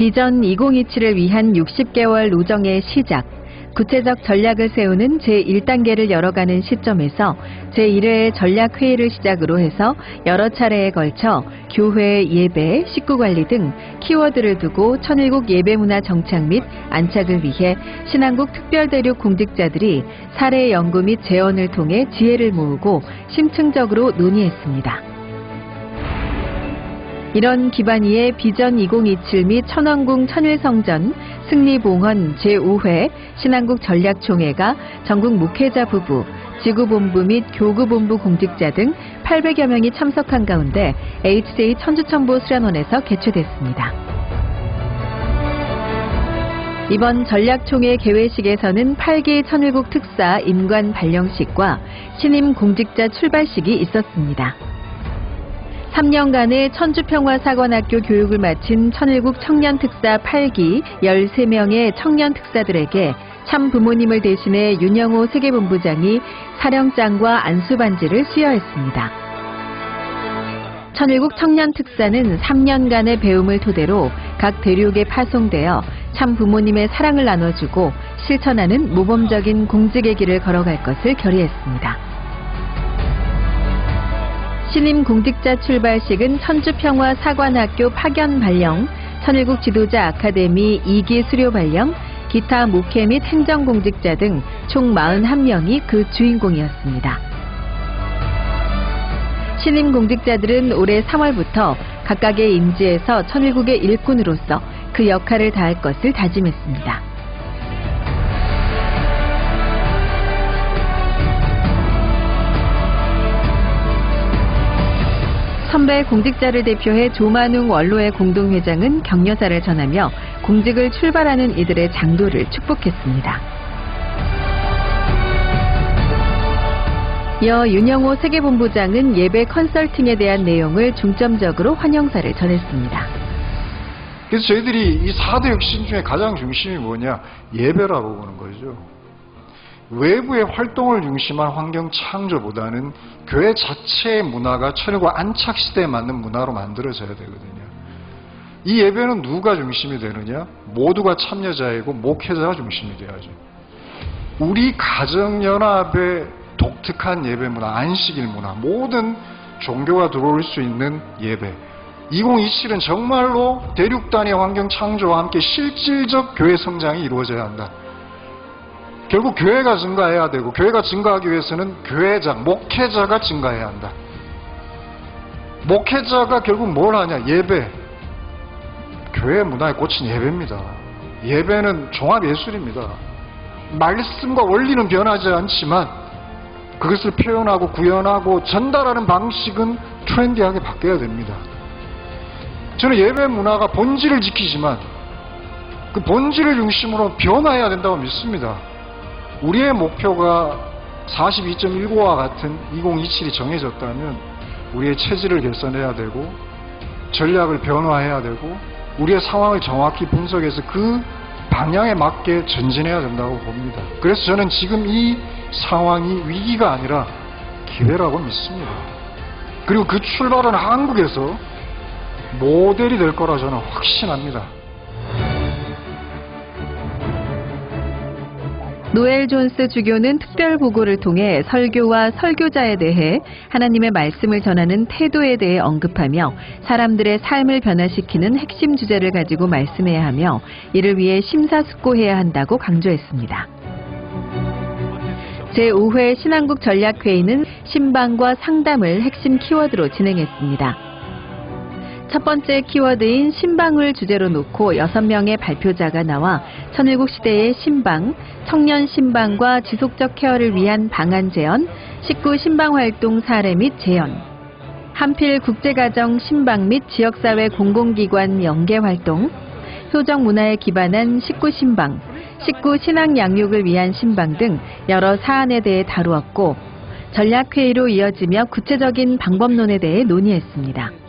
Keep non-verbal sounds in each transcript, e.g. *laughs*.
비전 2027을 위한 60개월 노정의 시작. 구체적 전략을 세우는 제1단계를 열어가는 시점에서 제1회 전략회의를 시작으로 해서 여러 차례에 걸쳐 교회 예배, 식구관리 등 키워드를 두고 천일국 예배문화 정착 및 안착을 위해 신한국 특별대륙 공직자들이 사례 연구 및 재원을 통해 지혜를 모으고 심층적으로 논의했습니다. 이런 기반 위에 비전 2027 및 천왕궁 천일성전 승리봉헌 제5회 신한국 전략총회가 전국 목회자 부부, 지구본부 및 교구본부 공직자 등 800여 명이 참석한 가운데 HJ 천주천보 수련원에서 개최됐습니다. 이번 전략총회 개회식에서는 8기 천일국 특사 임관 발령식과 신임 공직자 출발식이 있었습니다. 3년간의 천주평화사관학교 교육을 마친 천일국 청년특사 8기 13명의 청년특사들에게 참 부모님을 대신해 윤영호 세계본부장이 사령장과 안수반지를 수여했습니다. 천일국 청년특사는 3년간의 배움을 토대로 각 대륙에 파송되어 참 부모님의 사랑을 나눠주고 실천하는 모범적인 공직의 길을 걸어갈 것을 결의했습니다. 신임 공직자 출발식은 천주평화 사관학교 파견 발령, 천일국 지도자 아카데미 2기 수료 발령, 기타 목회 및 행정공직자 등 총 41명이 그 주인공이었습니다. 신임 공직자들은 올해 3월부터 각각의 임지에서 천일국의 일꾼으로서 그 역할을 다할 것을 다짐했습니다. 선배 공직자를 대표해 조만웅 원로의 공동회장은 격려사를 전하며 공직을 출발하는 이들의 장도를 축복했습니다. 이어 윤영호 세계본부장은 예배 컨설팅에 대한 내용을 중점적으로 환영사를 전했습니다. 그래서 저희들이 이 4대 혁신 중에 가장 중심이 뭐냐? 예배라고 보는 거죠. 외부의 활동을 중심한 환경 창조보다는 교회 자체의 문화가 천일과 안착 시대에 맞는 문화로 만들어져야 되거든요. 이 예배는 누가 중심이 되느냐? 모두가 참여자이고 목회자가 중심이 돼야죠. 우리 가정연합의 독특한 예배 문화, 안식일 문화, 모든 종교가 들어올 수 있는 예배. 2027은 정말로 대륙 단위 환경 창조와 함께 실질적 교회 성장이 이루어져야 한다. 결국 교회가 증가해야 되고 교회가 증가하기 위해서는 교회장, 목회자가 증가해야 한다. 목회자가 결국 뭘 하냐? 예배. 교회 문화에 꽂힌 예배입니다. 예배는 종합 예술입니다. 말씀과 원리는 변하지 않지만 그것을 표현하고 구현하고 전달하는 방식은 트렌디하게 바뀌어야 됩니다. 저는 예배 문화가 본질을 지키지만 그 본질을 중심으로 변화해야 된다고 믿습니다. 우리의 목표가 42.19와 같은 2027이 정해졌다면 우리의 체질을 개선해야 되고 전략을 변화해야 되고 우리의 상황을 정확히 분석해서 그 방향에 맞게 전진해야 된다고 봅니다. 그래서 저는 지금 이 상황이 위기가 아니라 기회라고 믿습니다. 그리고 그 출발은 한국에서 모델이 될 거라 저는 확신합니다. 노엘 존스 주교는 특별 보고를 통해 설교와 설교자에 대해 하나님의 말씀을 전하는 태도에 대해 언급하며 사람들의 삶을 변화시키는 핵심 주제를 가지고 말씀해야 하며 이를 위해 심사숙고해야 한다고 강조했습니다. 제5회 신한국 전략회의는 신방과 상담을 핵심 키워드로 진행했습니다. 첫 번째 키워드인 신방을 주제로 놓고 6명의 발표자가 나와 천일국 시대의 신방, 청년 신방과 지속적 케어를 위한 방안 제언, 식구 신방 활동 사례 및 재현, 한필 국제가정 신방 및 지역사회 공공기관 연계 활동, 효정 문화에 기반한 식구 신방, 식구 신앙 양육을 위한 신방 등 여러 사안에 대해 다루었고 전략회의로 이어지며 구체적인 방법론에 대해 논의했습니다.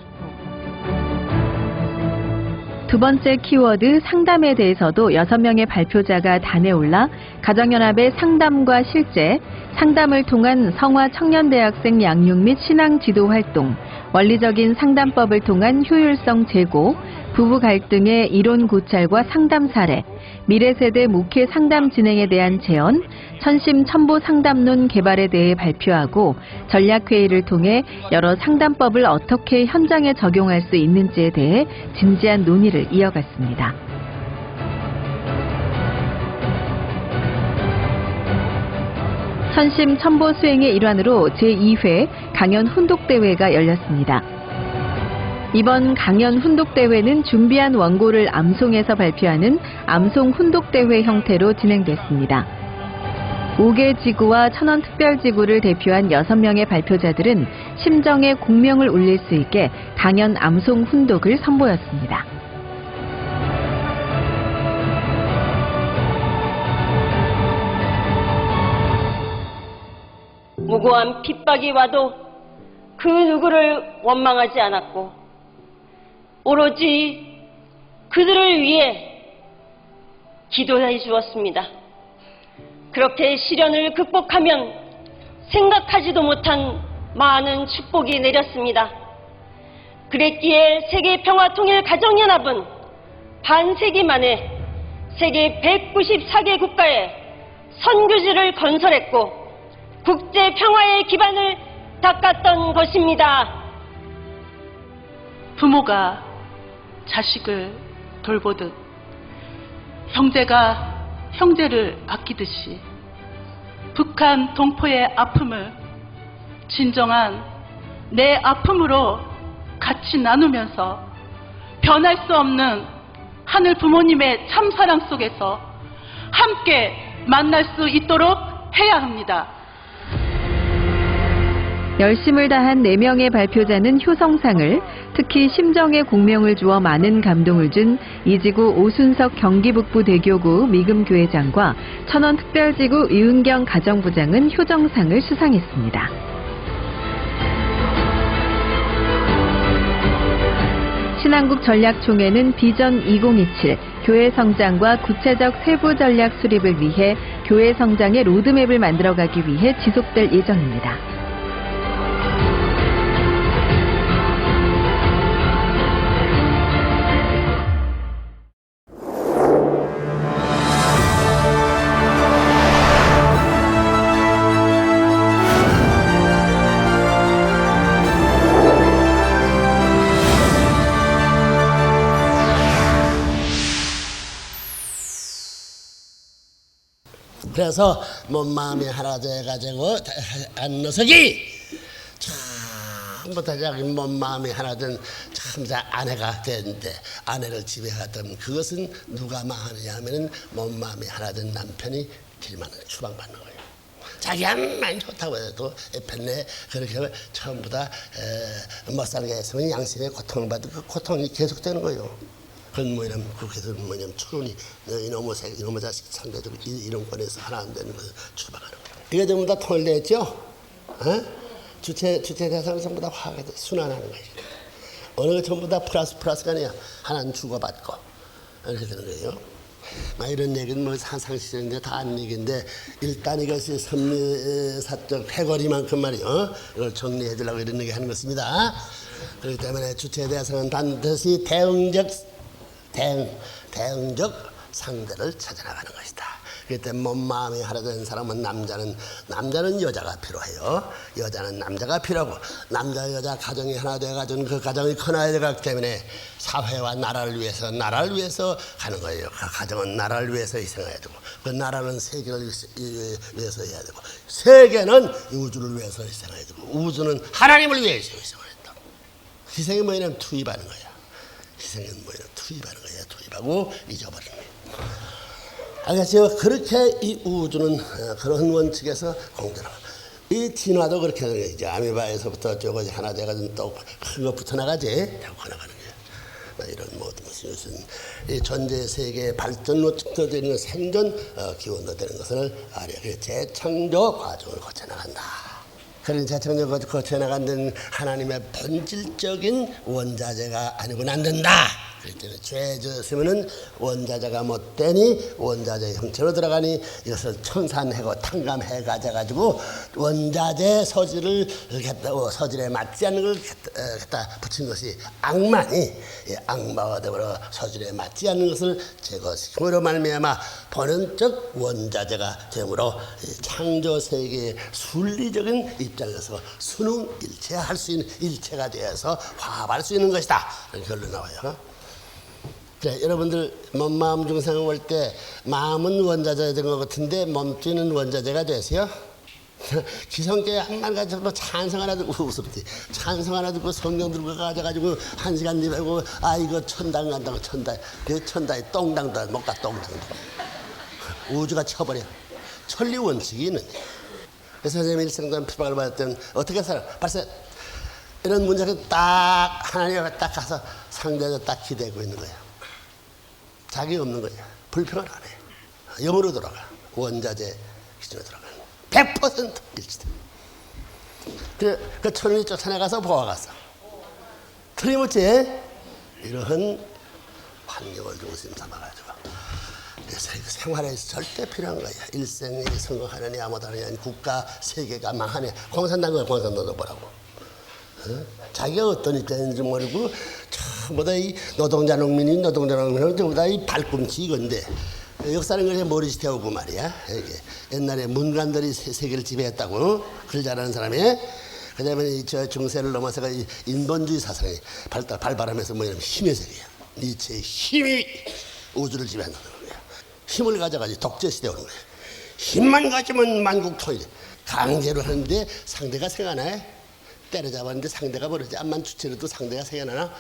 두 번째 키워드 상담에 대해서도 6명의 발표자가 단에 올라 가정연합의 상담과 실제, 상담을 통한 성화 청년대학생 양육 및 신앙 지도 활동, 원리적인 상담법을 통한 효율성 제고, 부부 갈등의 이론 고찰과 상담 사례, 미래 세대 목회 상담 진행에 대한 제언, 천심 첨보 상담론 개발에 대해 발표하고 전략회의를 통해 여러 상담법을 어떻게 현장에 적용할 수 있는지에 대해 진지한 논의를 이어갔습니다. 천심 첨보 수행의 일환으로 제2회 강연 훈독대회가 열렸습니다. 이번 강연 훈독대회는 준비한 원고를 암송해서 발표하는 암송 훈독대회 형태로 진행됐습니다. 5개 지구와 천원 특별지구를 대표한 6명의 발표자들은 심정의 공명을 울릴 수 있게 강연 암송 훈독을 선보였습니다. 무고한 핍박이 와도 그 누구를 원망하지 않았고 오로지 그들을 위해 기도해 주었습니다. 그렇게 시련을 극복하면 생각하지도 못한 많은 축복이 내렸습니다. 그랬기에 세계 평화 통일 가정연합은 반세기 만에 세계 194개 국가에 선교지를 건설했고 국제 평화의 기반을 닦았던 것입니다. 부모가 자식을 돌보듯 형제가 형제를 아끼듯이 북한 동포의 아픔을 진정한 내 아픔으로 같이 나누면서 변할 수 없는 하늘 부모님의 참사랑 속에서 함께 만날 수 있도록 해야 합니다. 열심을 다한 4명의 발표자는 효성상을, 특히 심정의 공명을 주어 많은 감동을 준 이지구 오순석 경기북부 대교구 미금교회장과 천원 특별지구 이은경 가정부장은 효정상을 수상했습니다. 신한국 전략총회는 비전 2027 교회 성장과 구체적 세부 전략 수립을 위해 교회 성장의 로드맵을 만들어가기 위해 지속될 예정입니다. 그래서 뭐 마음이 하나 돼가지고 안너석이 처음부터 자기 몸 마음이 하나 된 참자 아내가 됐는데 아내를 갔더니 그것은 누가 망하느냐 하면은 몸 마음이 하나 된 남편이 길만을 추방받는 거예요. 자기 암만 좋다고 해도 팬네 그렇게 하면 처음보다 에, 못 살게 했으면 양심의 고통을 받고 그 고통이 계속되는 거예요. 그건 뭐냐면 그렇게서 뭐냐면 추론이 너 이놈의 새 이놈의 자식 상대적으로 이- 이런 권에서 하나 안 되는 것을 추방하는 거예요. 이게 전부 다 통일됐죠? 어? 주체 주체 대상은 전부 다 화가 돼 순환하는 거예요. 어느 거 전부 다 플러스 플러스가 아니야. 하나는 주고받고 이렇게 되는 거예요. 막 이런 얘기는 뭐 상상시절인데 다 아는 얘기인데 일단 이것이 선미사적 해거리만큼 말이요. 어? 이걸 정리해 주려고 이런 얘기 하는 것입니다. 그렇기 때문에 주체 대상은 반드시 대응적 대응, 대응적 상대를 찾아나가는 것이다. 때문에 몸 마음이 하나 된 사람은 남자는 남자는 여자가 필요해요. 여자는 남자가 필요하고 남자 여자 가정이 하나 돼가지고 그 가정이 커나야 되기 때문에 사회와 나라를 위해서 나라를 위해서 가는 거예요. 그 가정은 나라를 위해서 희생해야 되고 그 나라는 세계를 위- 위해서 해야 되고 세계는 우주를 위해서 희생해야 되고 우주는 하나님을 위해서 희생해야 된다. 희생이 뭐냐면 투입하는 거야. 희생은 뭐냐 투입하는 거야 투입하고 잊어버리는 알겠죠 그렇게 이 우주는 어, 그런 원칙에서 공존하고 이 진화도 그렇게 되는 거야 이제 아미바에서부터 저거 하나 돼가지고 또 큰 거 붙어나가지? 자꾸 나가는 거야 뭐 이런 모든 것은 이것은 이 전제 세계의 발전로 측도되는 생존 어, 기원도 되는 것을 아려 그 재창조 과정을 거쳐 나간다. 그런 재창조 거쳐 나간다는 하나님의 본질적인 원자재가 아니고는 안 된다. 그렇기 때문에 죄 지었으면은 원자재가 못되니 원자재 형체로 들어가니 이것을 청산해고 탕감해 가져가지고 원자재 서질을 갖다 어, 서질에 맞지 않는 걸 갖다, 어, 붙인 것이 악마니 이 악마가 되버려 서질에 맞지 않는 것을 제거시킴으로 말미암아 본원적 원자재가 되므로 이 창조 세계의 순리적인 입장에서 수능 일체할 수 있는 일체가 되어서 화합할 수 있는 것이다. 결론 나와요. 자, 여러분들 몸 마음 중생을 볼 때 마음은 원자재가 된것 같은데 몸뚱이는 원자재가 되세요? *laughs* 기성교회 한말 가지고 뭐 찬성 하나 듣고 우습지 찬성 하나 듣고 성경 들고 가져가지고 한 시간 예배하고 아 이거 천당 간다고 천당. 그 천당에 똥당도 못 가 똥당도. *laughs* 우주가 쳐버려. 천리 원칙이 있는데 그래서 선생님이 일생동안 피박을 받았던 어떻게 살아? 벌써 이런 문제가 딱 하나님 앞에 딱 가서 상대가 딱 기대고 있는 거야 자기 없는 거야. 불평을 안 해. 영으로 돌아가. 원자재 기준으로 들어가. 100% 일치돼. 그, 그 천운이 쫓아나가서 보아갔어. 틀림없이 이러한 환경을 중심 삼아가지고. 그래서 이거 생활에서 절대 필요한 거야. 일생에 성공하느니 아무도 하느니 국가, 세계가 망하네. 공산당과 공산당도 보라고. 어? 자기가 어떤 입장인지 모르고 전부 다 이 노동자 농민이 노동자 농민은 전부 다 이 발꿈치 이건데 역사는 그래 머리짓 태우고 말이야. 이게 옛날에 문관들이 세- 세계를 지배했다고 어? 글 잘하는 사람이. 그다음에 이저 중세를 넘어서가 이 인본주의 사상이 발달 발발하면서 뭐냐면 힘의 세계야. 니체의 힘이 우주를 지배한다는 거야. 힘을 가져가지 독재 시대 오는 거야. 힘만 가지면 만국 통일 강제로 하는데 상대가 생각나요 때려잡았는데 상대가 버리지. 암만 주체라도 상대가 생겨나나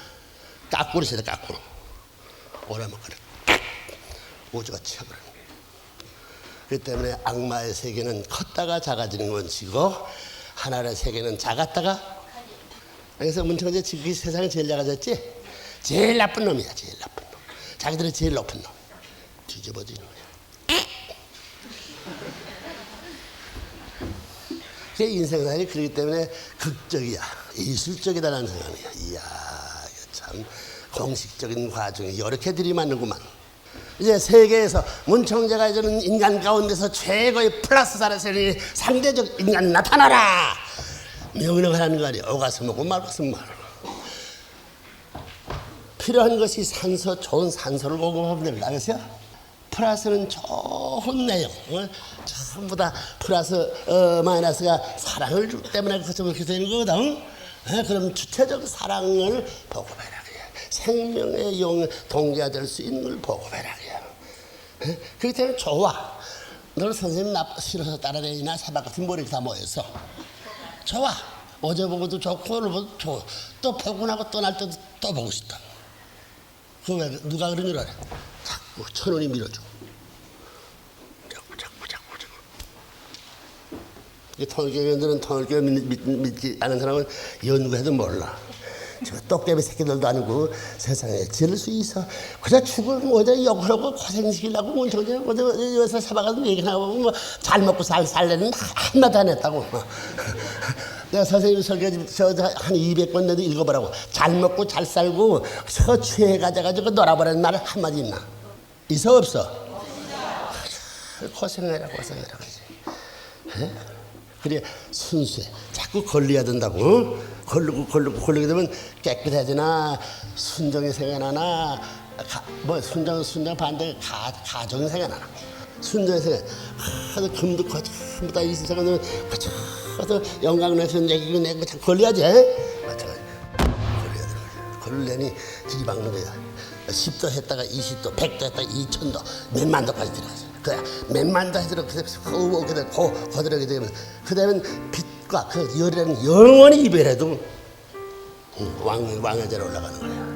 까꾸로 시다 까꾸로. 오라면 그래. 우주가 치어버려 그렇기 때문에 악마의 세계는 컸다가 작아지는 원칙이고 하나의 세계는 작았다가 그래서 문청재 지금 이 세상에 제일 작아졌지? 제일 나쁜 놈이야 제일 나쁜 놈. 자기들이 제일 높은 놈. 뒤집어지는 거야. 그 인생사이 그렇기 때문에 극적이야. 예술적이다라는 생각이야. 이야 참 공식적인 과정이 이렇게 들이맞는구만 이제 세계에서 문청재가 이제는 인간 가운데서 최고의 플러스 사라셀이 상대적 인간 나타나라 명령을 하는 거 아니야 오가서 먹고 말고서 말고 필요한 것이 산소, 좋은 산소를 공급하면 됩니다. 그래서 플러스는 좋은 내용, 어? 전부 다 플러스, 어, 마이너스가 사랑을 주- 때문에 그렇게 되는 거거든. 어? 그럼 주체적 사랑을 보급해라. 생명의 용, 동기가 될수 있는 걸. 어? 그렇기 때문에 좋아. 너를 선생님 나 싫어서 따라다니나 사박 같은 머리가 다 모여서. 좋아. 어제 보고도 좋고 오늘 보고도 좋고 또 보고 나고 또날 때도 또 보고 싶다. 그왜 누가 그런 줄 알아? 자꾸 천 원이 밀어줘. 자꾸 자꾸 자꾸 자꾸. 이 통일교회들은 통일교회 믿, 믿, 믿지 않은 사람은 연구해도 몰라. 저 똑개비 새끼들도 아니고 세상에 지을 수 있어. 그저 죽을 어제 욕하고 고생시키려고 문청재 어제 여기서 사박아서 얘기하고 뭐잘 먹고 살 살래는 한마디 안 했다고. *laughs* 내가 선생님 설교지 저한 200번 내도 읽어보라고. 잘 먹고 잘 살고 서취해 가져가지고 놀아보라는 말 한마디 있나? 있어 없어? 고생해라 고생해라 그지. 에? 그래 순수해. 자꾸 걸려야 된다고. 어? 걸리고 걸리고 걸리게 되면 깨끗해지나 순정이 생겨나나 가, 뭐 순정 순정 반대 가 가정이 생겨나나. 순정이 생겨. 하도 금도 커 전부 다이 세상은 하도 영광 내서 내기고 내고 참 걸려야지. 마찬가지. 걸려야 돼. 걸려니 들이박는 거야. 10도 했다가 20도, 100도 했다가 2000도, 몇만 도까지 들어가서. 몇만 도 해들어, 되고, 고, 거들어게 되면, 그 다음에 빛과 그 열이라는 영원히 이별해도 응, 왕, 왕의 자로 올라가는 거야.